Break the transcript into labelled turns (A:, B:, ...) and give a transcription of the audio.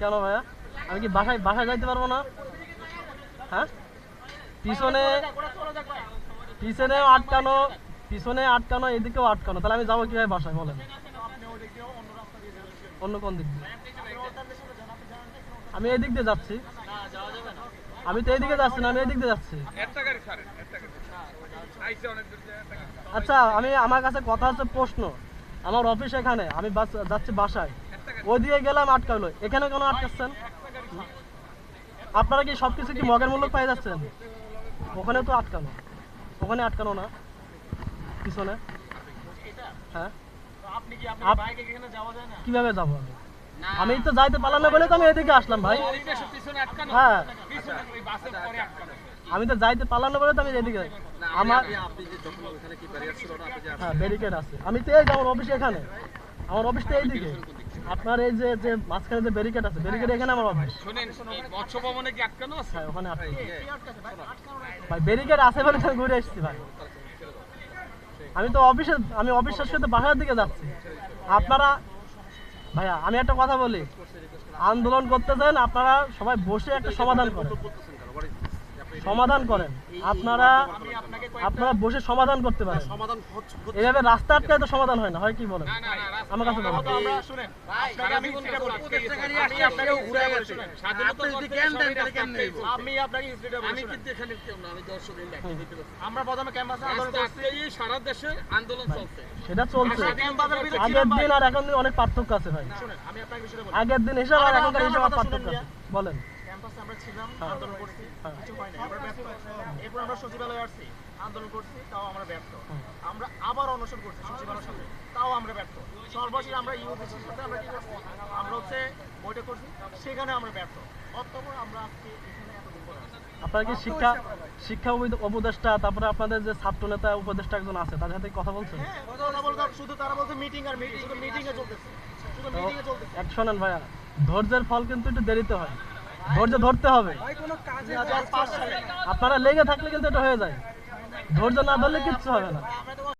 A: কেন ভাইয়া? আমি কি বাসায় বাসায় যাইতে পারব না? হ্যাঁ? পিছনে পিছনে আটকানো পিছনে আটকানো, এদিকেও আটকানো। তাহলে আমি যাব কীভাবে বাসায়, বলেন? অন্য কোন দিক দিয়ে? আমি এই দিক দিয়ে যাচ্ছি। আমি তো এইদিকে যাচ্ছি না, আমি এদিক দিয়ে যাচ্ছি। আচ্ছা আমি আমার কাছে কথা হচ্ছে প্রশ্ন। আমার অফিস এখানে। আমি যাচ্ছি বাসায়। ওইদিকে গেলাম আটকালো এখানে কেন আটকাচ্ছেন? আপনারা কি সবকিছু কি মগের মূল্য পেয়ে যাচ্ছেন? ওখানে তো আটকানো। ওখানে আটকানো না। পিছনে। হ্যাঁ? কীভাবে যাব আমি? আমি তো যাইতে পারলাম না বলে তো আমি এদিকে আসলাম ভাই। হ্যাঁ। আমি তো যাইতে পারলাম না বলে তো আমি এদিকে আমার হ্যাঁ ব্যারিকেড আছে। আমি তো এই যে আমার অফিস এখানে। আমার অফিস তো এইদিকে। আপনার এই যে যে মাঝখানে যে ব্যারিকেড আছে ব্যারিকেড এখানে আমার অফিস
B: শুনেন মৎস্য ভবনে কি আটকানো আছে?
A: হ্যাঁ ওখানে আটকে ভাই ব্যারিকেড আছে বলে তো আমি ঘুরে এসেছি ভাই। আমি তো অফিসে আমি অফিসের সাথে বাসার দিকে যাচ্ছি। আপনারা ভাইয়া আমি একটা কথা বলি। আন্দোলন করতে চান আপনারা সবাই বসে একটা সমাধান করেন। সমাধান করেন। আপনারা আপনারা বসে সমাধান করতে পারেন। এভাবে রাস্তা আটকায় তো সমাধান হয় না হয় কি বলেন? আমার কাছে বলেন
C: আমরা শুনেন আমি আমি আপনাকে ঘুরে বলি শুনেন
B: স্বাধীনতা করতে সবাই রাস্তা আটকাইছে।
C: আমি আপনাকে হিস্ট্রিটা বলি
B: আমি কিন্তু এখানে কেউ না আমি দর্শক এই
C: আমরা প্রথমে ক্যাম্পাসে আন্দোলন করছি।
B: আটকাই সারা দেশে আন্দোলন চলছে।
A: সেটা চলছে। আগের
C: ছিলাম
A: দিন আর এখন অনেক পার্থক্য আছে ভাই।
C: শুনেন আমি আপনাকে বিষয়টা বলি।
A: আগের দিন হিসাব আর এখনকার হিসাব পার্থক্য আছে। বলেন।
C: ক্যাম্পাসে আমরা ছিলাম
A: হ্যাঁ।
C: আন্দোলন করছি।
A: হ্যাঁ।
C: কিছু হয় না আমরা ব্যর্থ এরপর আমরা সচিবালয়ে আসছি। আন্দোলন করছি তাও আমরা ব্যর্থ আমরা আবার অনশন করছি সচিবালয়ের সাথে তাও আমরা ব্যর্থ। সর্বশেষ আমরা ইউপিসির সাথে আমরা কি করছি? আমরা হচ্ছে বৈঠক করছি সেখানে আমরা ব্যর্থ। অতঃপর আমরা আজকে এখানে এতদিন পরে আছি।
A: আপনারা কি শিক্ষা শিক্ষা উপদেষ্টা তারপরে আপনাদের যে ছাত্র নেতা উপদেষ্টা একজন আছে তাদের সাথে কথা বলছেন?
C: হ্যাঁ কথা বলতে শুধু তারা বলছে মিটিং আর মিটিং মিটিং এ চলতেছে। শুধু মিটিং এ চলতেছে।
A: এক শোনেন ভাইয়া ধৈর্যের ফল কিন্তু একটু দেরিতে হয়। ধৈর্য ধরতে হবে। আপনারা লেগে থাকলে কিন্তু এটা হয়ে যায়। ধৈর্য না ধরলে কিচ্ছু হবে না।